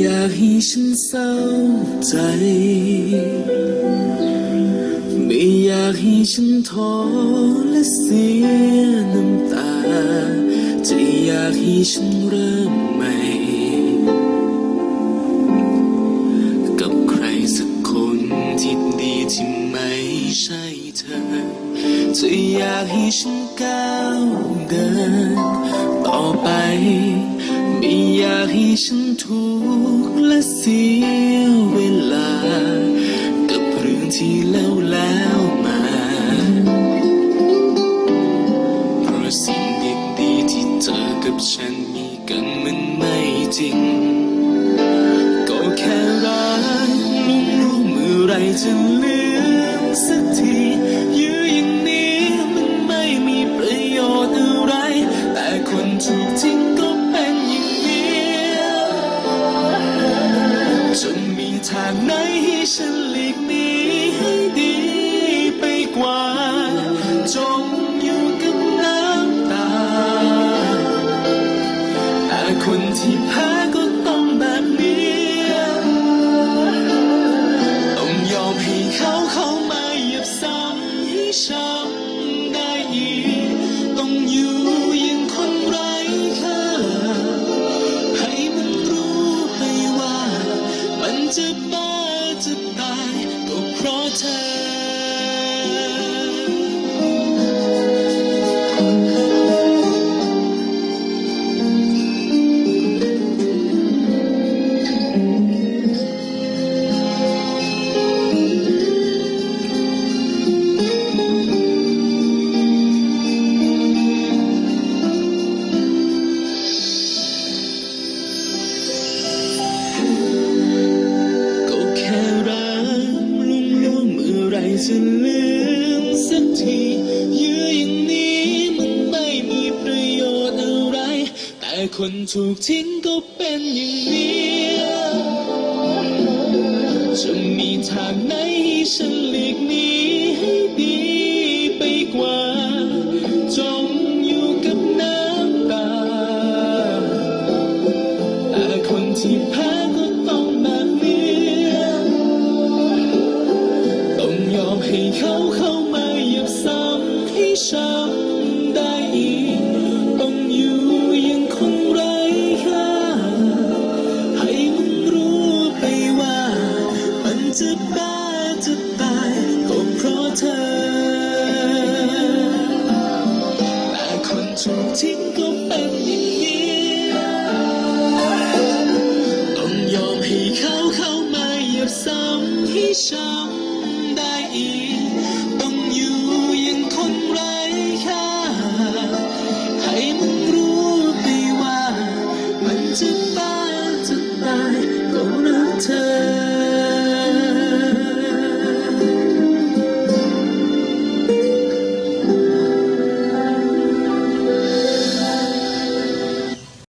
อยากให้ฉันเศร้าใจ ไม่อยากให้ฉันท้อและเสียน้ำตา จะอยากให้ฉันเริ่มใหม่ กับใครสักคนที่ดีที่ไม่ใช่เธอ จะอยากให้ฉันก้าวเดินต่อไป ให้ฉันทุกข์และเสียเวลา กับเรื่องที่แล้วแล้วมา เพราะสิ่งดีๆที่เธอกับฉันมีกันมันไม่จริง ก็แค่รักไม่รู้เมื่อไรจะลืมสักที คนถูกทิ้งก็เป็นอย่างนี้จะมีทางไหนให้ฉันหลีกหนีให้ดีไปกว่า จมอยู่กับน้ำตา แต่คนที่แพ้ก็ต้องแบบนี้ต้องยอมให้เขาเข้ามาเหยียบซ้ำให้ช้ำ